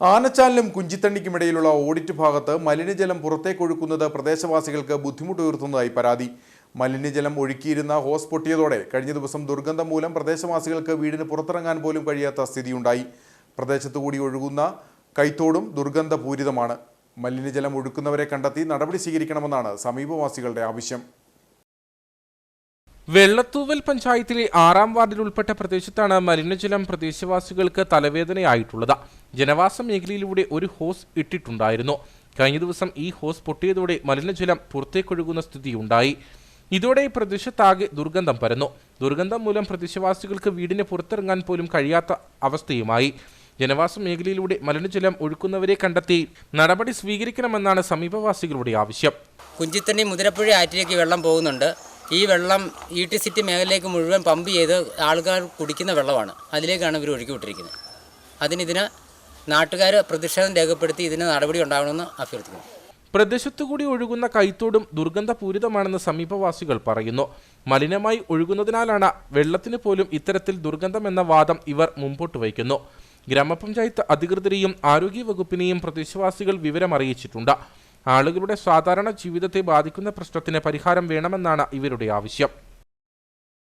ആനച്ചാലിനും കുഞ്ചിത്തണ്ണിക്കുമിടയിലുള്ള audit ഭാഗത്ത് മലിനജലം പുറത്തേക്ക് പുറത്തേക്കൊഴുക്കുന്നത് പ്രദേശവാസികൾക്ക് ബുദ്ധിമുട്ടുയർത്തുന്നതായി പരാതി. മലിനജലം ഒഴുക്കിയിരുന്ന ഹോസ് പൊട്ടിയതോടെ കഴിഞ്ഞ ദിവസം ദുർഗന്ധം മൂലം പ്രദേശവാസികൾക്ക് വീടിന് പുറത്തിറങ്ങാൻ പോലും കഴിയാത്ത സ്ഥിതിയുണ്ടായി. പ്രദേശത്തുകൂടി ഒഴുകുന്ന കൈത്തോടും ദുർഗന്ധപൂരിതമാണ്. മലിനജലം ഒഴുക്കുന്നവരെ കണ്ടെത്തി നടപടി സ്വീകരിക്കണമെന്നാണ് സമീപവാസികളുടെ ആവശ്യം. വെള്ളത്തൂവൽ പഞ്ചായത്തിലെ ആറാം വാർഡിൽ ഉൾപ്പെട്ട പ്രദേശത്താണ് മലിനജലം പ്രദേശവാസികൾക്ക് തലവേദനയായിട്ടുള്ളത്. ജനവാസ മേഖലയിലൂടെ ഒരു ഹോസ് ഇട്ടിട്ടുണ്ടായിരുന്നു. കഴിഞ്ഞ ദിവസം ഈ ഹോസ് പൊട്ടിയതോടെ മലിനജലം പുറത്തേക്കൊഴുകുന്ന സ്ഥിതിയുണ്ടായി. ഇതോടെ പ്രദേശത്താകെ ദുർഗന്ധം പരന്നു. ദുർഗന്ധം മൂലം പ്രദേശവാസികൾക്ക് വീടിന് പുറത്തിറങ്ങാൻ പോലും കഴിയാത്ത അവസ്ഥയുമായി. ജനവാസ മേഖലയിലൂടെ മലിനജലം ഒഴുക്കുന്നവരെ കണ്ടെത്തി നടപടി സ്വീകരിക്കണമെന്നാണ് സമീപവാസികളുടെ ആവശ്യം. കുഞ്ചിത്തണ്ണി മുതിരപ്പുഴ ആറ്റിലേക്ക് വെള്ളം പോകുന്നുണ്ട്. ഈ വെള്ളം ഇ ടി സിറ്റി മേഖലയിലേക്ക് മുഴുവൻ പമ്പ് ചെയ്ത് ആൾക്കാർ കുടിക്കുന്ന വെള്ളമാണ്. അതിലേക്കാണ് ഇവർ ഒഴുക്കി വിട്ടിരിക്കുന്നത്. അതിനിതിന് നാട്ടുകാർ പ്രതിഷേധം രേഖപ്പെടുത്തി ഇതിന് നടപടി ഉണ്ടാകണമെന്ന് അഭ്യർത്ഥിക്കുന്നു. പ്രദേശത്തുകൂടി ഒഴുകുന്ന കൈത്തോടും ദുർഗന്ധപൂരിതമാണെന്ന് സമീപവാസികൾ പറയുന്നു. മലിനമായി ഒഴുകുന്നതിനാലാണ് വെള്ളത്തിന് പോലും ഇത്തരത്തിൽ ദുർഗന്ധമെന്ന വാദം ഇവർ മുമ്പോട്ട് വയ്ക്കുന്നു. ഗ്രാമപഞ്ചായത്ത് അധികൃതരെയും ആരോഗ്യവകുപ്പിനെയും പ്രദേശവാസികൾ വിവരമറിയിച്ചിട്ടുണ്ട്. ആളുകളുടെ സാധാരണ ജീവിതത്തെ ബാധിക്കുന്ന പ്രശ്നത്തിന് പരിഹാരം വേണമെന്നാണ് ഇവരുടെ ആവശ്യം.